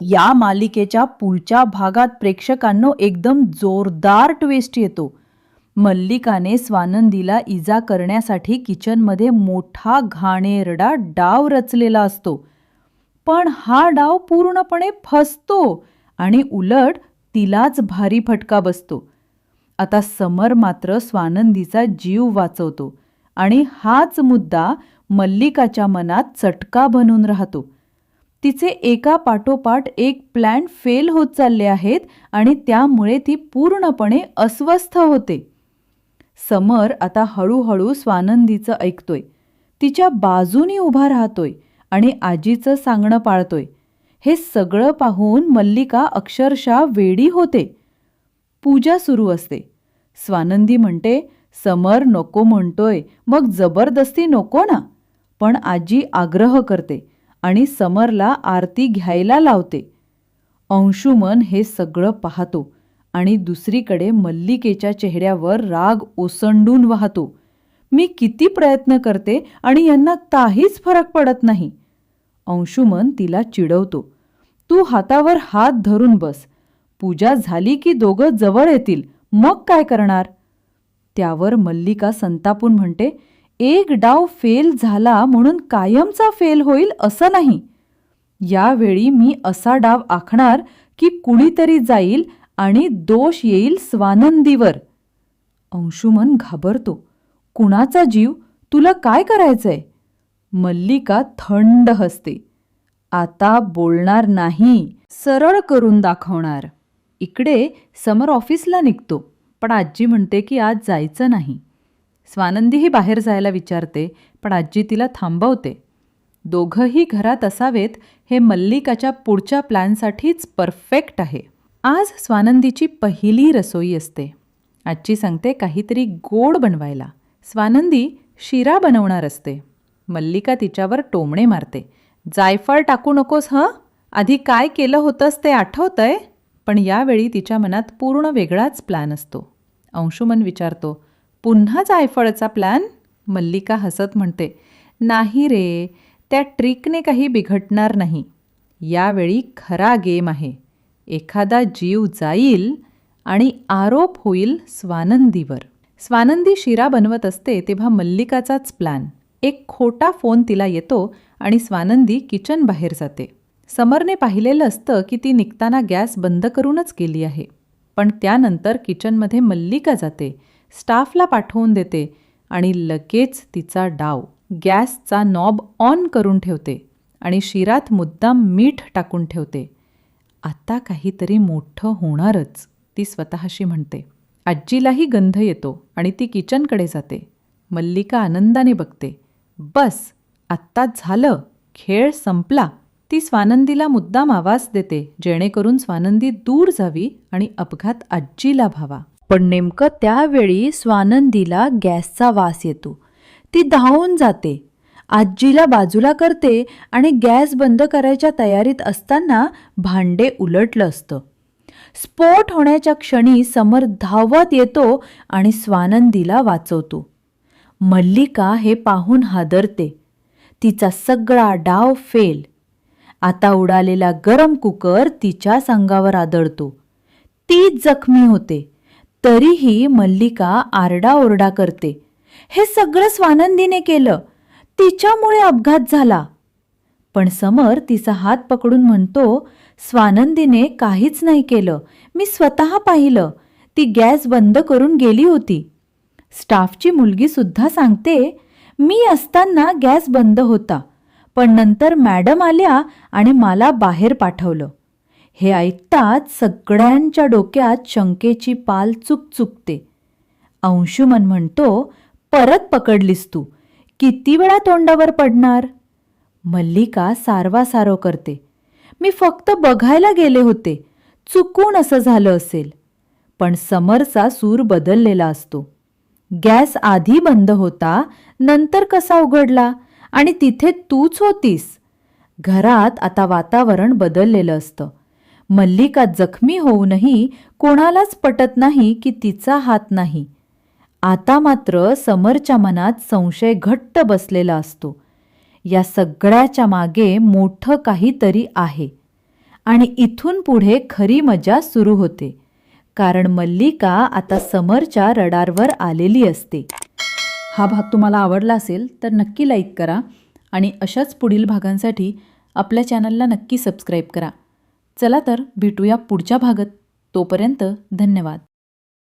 या मालिकेच्या पुढच्या भागात प्रेक्षकांनो एकदम जोरदार ट्विस्ट येतो. मल्लिकाने स्वानंदीला इजा करण्यासाठी किचनमध्ये मोठा घाणेरडा डाव रचलेला असतो. पण हा डाव पूर्णपणे फसतो आणि उलट तिलाच भारी फटका बसतो. आता समर मात्र स्वानंदीचा जीव वाचवतो आणि हाच मुद्दा मल्लिकाच्या मनात चटका बनून राहतो. तिचे एका पाठोपाठ एक प्लॅन फेल होत चालले आहेत आणि त्यामुळे ती पूर्णपणे अस्वस्थ होते. समर आता हळूहळू स्वानंदीचं ऐकतोय. तिच्या बाजूनी उभा राहतोय आणि आजीचं सांगणं पाळतोय. हे सगळं पाहून मल्लिका अक्षरशः वेडी होते. पूजा सुरू असते. स्वानंदी म्हणते समर नको म्हणतोय. मग जबरदस्ती नको ना. पण आजी आग्रह करते आणि समरला आरती घ्यायला लावते. अंशुमन हे सगळं पाहतो आणि दुसरीकडे मल्लिकेच्या चेहऱ्यावर राग ओसंडून वाहतो. मी किती प्रयत्न करते आणि यांना काहीच फरक पडत नाही. अंशुमन तिला चिडवतो. तू हातावर हात धरून बस. पूजा झाली की दोघं जवळ येतील. मग काय करणार? त्यावर मल्लिका संतापून म्हणते एक डाव फेल झाला म्हणून कायमचा फेल होईल असं नाही. यावेळी मी असा डाव आखणार की कुणीतरी जाईल आणि दोष येईल स्वानंदीवर. अंशुमन घाबरतो. कुणाचा जीव? तुला काय करायचंय? मल्लिका थंड हसते. आता बोलणार नाही. सरळ करून दाखवणार. इकडे समर ऑफिसला निघतो. पण आजी म्हणते की आज जायचं नाही. स्वानंदीही बाहेर जायला विचारते पण आजी तिला थांबवते. दोघंही घरात असावेत हे मल्लिकाच्या पुढच्या प्लॅनसाठीच परफेक्ट आहे. आज स्वानंदीची पहिली रसोई असते. आजी सांगते काहीतरी गोड बनवायला. स्वानंदी शिरा बनवणार असते. मल्लिका तिच्यावर टोमणे मारते. जायफळ टाकू नकोस हं? आधी काय केलं होतंस ते आठवतंय? पण यावेळी तिच्या मनात पूर्ण वेगळाच प्लॅन असतो. अंशुमन विचारतो पुन्हा जायफळचा प्लॅन? मल्लिका हसत म्हणते. नाही रे त्या ट्रिकने काही बिघडणार नाही. यावेळी खरा गेम आहे. एखादा जीव जाईल आणि आरोप होईल स्वानंदीवर. स्वानंदी शिरा बनवत असते तेव्हा मल्लिकाचाच प्लॅन. एक खोटा फोन तिला येतो आणि स्वानंदी किचन बाहेर जाते. समरने पाहिलेलं असतं की ती निघताना गॅस बंद करूनच गेली आहे. पण त्यानंतर किचनमध्ये मल्लिका जाते. स्टाफला पाठवून देते आणि लगेच तिचा डाव गॅसचा नॉब ऑन करून ठेवते आणि शिरात मुद्दाम मीठ टाकून ठेवते. आता काहीतरी मोठं होणारच ती स्वतःशी म्हणते. आजीलाही गंध येतो आणि ती किचनकडे जाते. मल्लिका आनंदाने बघते. बस आत्ता झालं. खेळ संपला. ती स्वानंदीला मुद्दाम आवाज देते जेणेकरून स्वानंदी दूर जावी आणि अपघात आजीला व्हावा. पण नेमकं त्यावेळी स्वानंदीला गॅसचा वास येतो. ती धावून जाते. आजीला बाजूला करते आणि गॅस बंद करायच्या तयारीत असताना भांडे उलटलं असतं. स्फोट होण्याच्या क्षणी समर धावत येतो आणि स्वानंदीला वाचवतो. मल्लिका हे पाहून हादरते. तिचा सगळा डाव फेल. आता उडालेला गरम कुकर तिच्या संघावर आदळतो. तीच जखमी होते. तरीही मल्लिका आरडाओरडा करते. हे सगळं स्वानंदीने केलं. तिच्यामुळे अपघात झाला. पण समर तिचा हात पकडून म्हणतो स्वानंदीने काहीच नाही केलं. मी स्वतः पाहिलं. ती गॅस बंद करून गेली होती. स्टाफची मुलगीसुद्धा सांगते मी असताना गॅस बंद होता. पण नंतर मॅडम आल्या आणि मला बाहेर पाठवलं. हे ऐकताच सगळ्यांच्या डोक्यात शंकेची पाल चुकचुकते. अंशुमन म्हणतो परत पकडलीस तू. किती वेळा तोंडावर पडणार? मल्लिका सारवासारव करते. मी फक्त बघायला गेले होते. चुकून असं झालं असेल. पण समरचा सूर बदललेला असतो. गॅस आधी बंद होता नंतर कसा उघडला? आणि तिथे तूच होतीस. घरात आता वातावरण बदललेलं असतं. मल्लिका जखमी होऊनही कोणालाच पटत नाही की तिचा हात नाही. आता मात्र समरच्या मनात संशय घट्ट बसलेला असतो. या सगळ्याच्या मागे मोठं काहीतरी आहे. आणि इथून पुढे खरी मजा सुरू होते. कारण मल्लिका आता समरच्या रडारवर आलेली असते. हा भाग तुम्हाला आवडला असेल तर नक्की लाईक करा आणि अशाच पुढील भागांसाठी आपल्या चॅनलला नक्की सबस्क्राईब करा. चला तर भेटूया पुढच्या भागात. तोपर्यंत धन्यवाद.